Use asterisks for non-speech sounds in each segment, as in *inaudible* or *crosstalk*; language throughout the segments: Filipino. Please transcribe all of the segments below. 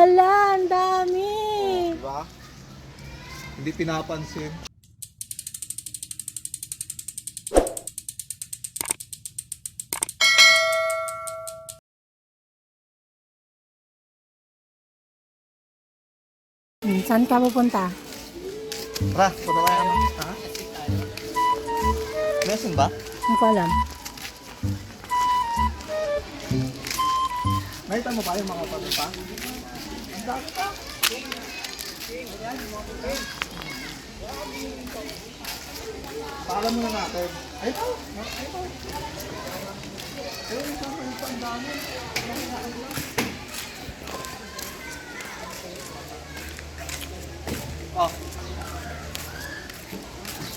Hala, ang dami. Di ba? Hindi pinapansin. Hmm, Saan ka pupunta? Tara, punta tayo ano? Ha? Lesson ba? Hindi ko alam. Nakita mo pa yung mga pati pa? Ang dami pa. Paalam muna natin. Ay, ito. Ay, ito. Ayun, pa yung ang dami. Oh.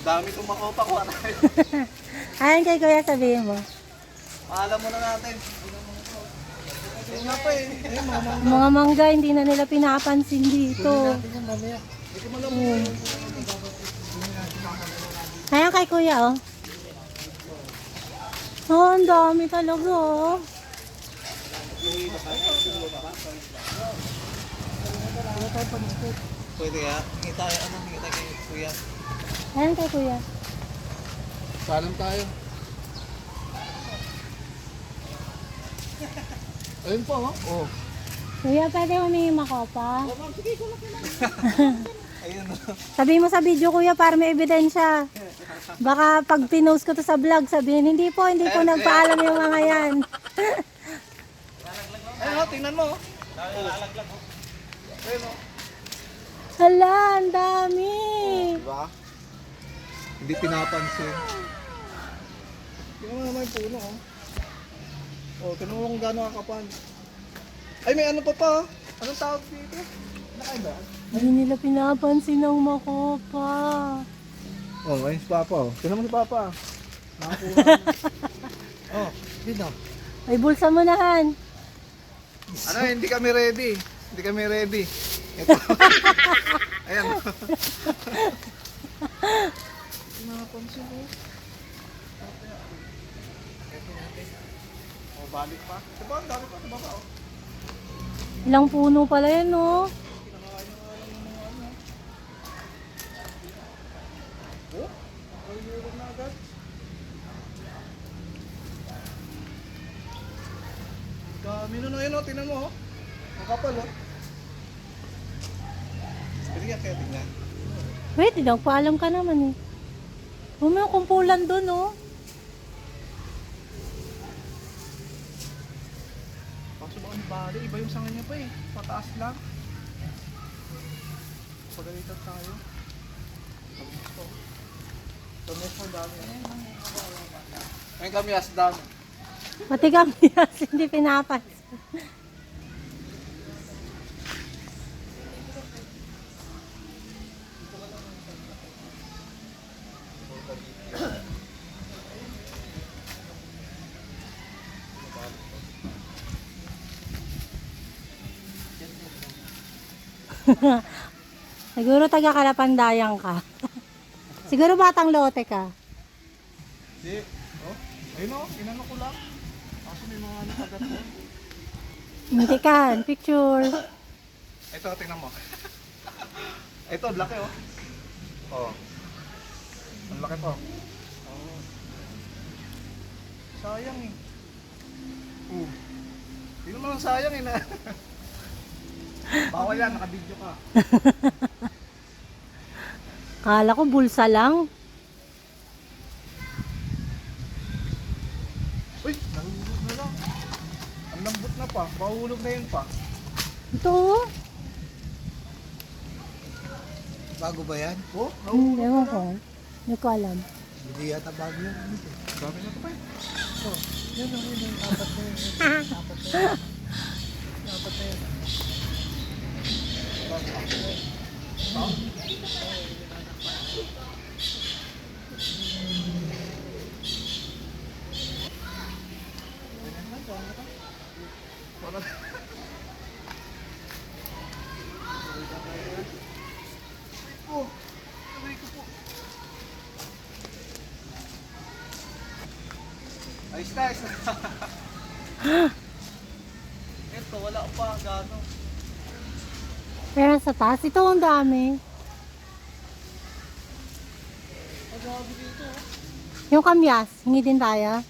Dami itong makopa ko. *laughs* Ayan kay kuya sabihin mo. Paalam muna natin. Ayun nga pa eh. Ayun, mga mangga, hindi na nila pinapansin dito. Hmm. Ayan kay kuya, oh. Oh, ang dami talaga, oh. Pwede ya. Tayo. Ano? Tayo kay kuya. Ayan kay kuya. Salam tayo. Ayun po, oh. Oh. Kuya, pwede humingi makopa? *laughs* Ayun. Sabihin mo sa video, kuya, para may ebidensya. Baka pag pinost ko to sa vlog, sabihin, hindi po, hindi po nagpaalam yung mga yan. *laughs* Ayun, oh, tingnan mo. oh. Ayun, oh. Hala, ang dami. Diba? Hindi pinapansin. Tingnan mo naman yung puno, oh. Oh, tingnan mo kung gaano kakapal. Ay, may ano pa pa. oh. Anong tawag dito? Nakaiba? Hindi nila pinapansin ang makopa. Oh, ayun si Papa, oh. Tingnan mo si Papa. Nakakuha. *laughs* oh, dito. May bulsa mo na, Han. Ano, hindi kami ready. Hindi kami ready. Ito. *laughs* Ayan. *laughs* Pinapansin ko. Ito natin. Oh, balik pa. Diba, ang dami pa sa baba, oh. Ilang puno pala yan, no? Oh, ay, meron na agad. Dami oh. Tingnan mo, oh. Ang kapal, oh. Pwede ka kaya tingnan. Wait, nagpaalam ka naman, eh. Huwag mo yung kumpulan dun, oh. Ni Bali, iba yung sanga niya pa eh. Pataas lang. Pagalitan tayo. Ko. Tumis mo dami. Ay kami as dami. Pati kami, yes, *laughs* hindi pinapansin. *laughs* Siguro taga Kalapandayang ka. *laughs* Siguro batang lote ka. Di. Oh, ayun o. Inano ko lang. Kaso may mga nakagat ko. Hindi ka, picture. Ito, tingnan mo. Ito, laki oh. Oh. Ang laki po. Oh. Sayang eh. Oh. Tingnan mo lang sayang eh na. *laughs* Bawal yan, nakabidyo ka. *laughs* Kala ko bulsa lang. Uy, nahulog na lang. Ang lambot na pa. Mahulog na yun pa. Ito, oh. Bago ba yan? Oh, Hmm, nahulog ewan na ko. lang. Hindi ko alam. Hindi yata bago yan. Dami na to pa eh. Yan ang yun yung *laughs* apat na yun. Apat na yun. Apat na yun. Wala. Oh, aray ko po. Ayos na, ayos na. *laughs* Ito, wala pa gano. Pero sa taas, ito ang dami. Yung kamyas, hindi din tayo.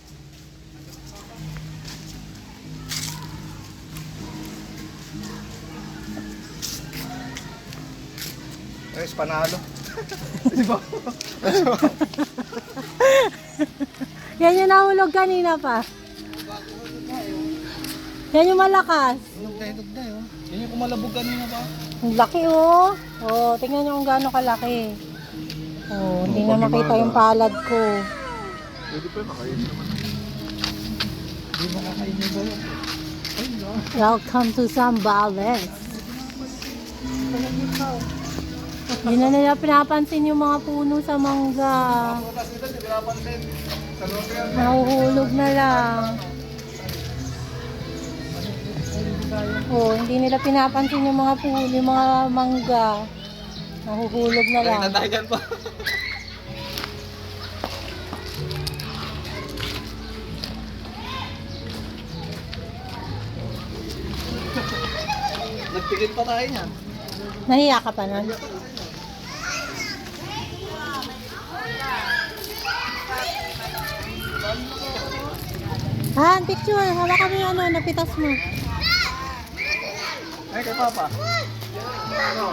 Guys, panalo. *laughs* Di ba? *laughs* Yan yung nahulog kanina pa. Yan yung malakas. Hinog na hinog na yun. Yung kumalabog kanina pa. Ang laki oh. Oh, tingnan nyo kung gaano kalaki. Oh, hindi na makita yung palad ko. Pwede pa, makain naman. Hindi mo kakainin ba yun? Ay, no. Welcome to Zambales. Hindi na nila pinapansin yung mga puno sa mangga. Nahuhulog na lang. Oh, hindi nila pinapansin yung mga puno, yung mga mangga. Nahuhulog na lang. Nadagan pa. Nagpikit pa tayo niyan. Nahiya ka pa nun? Ah, picture. Hawa kami ano, napitas mo. Ay, kay Papa. Ano?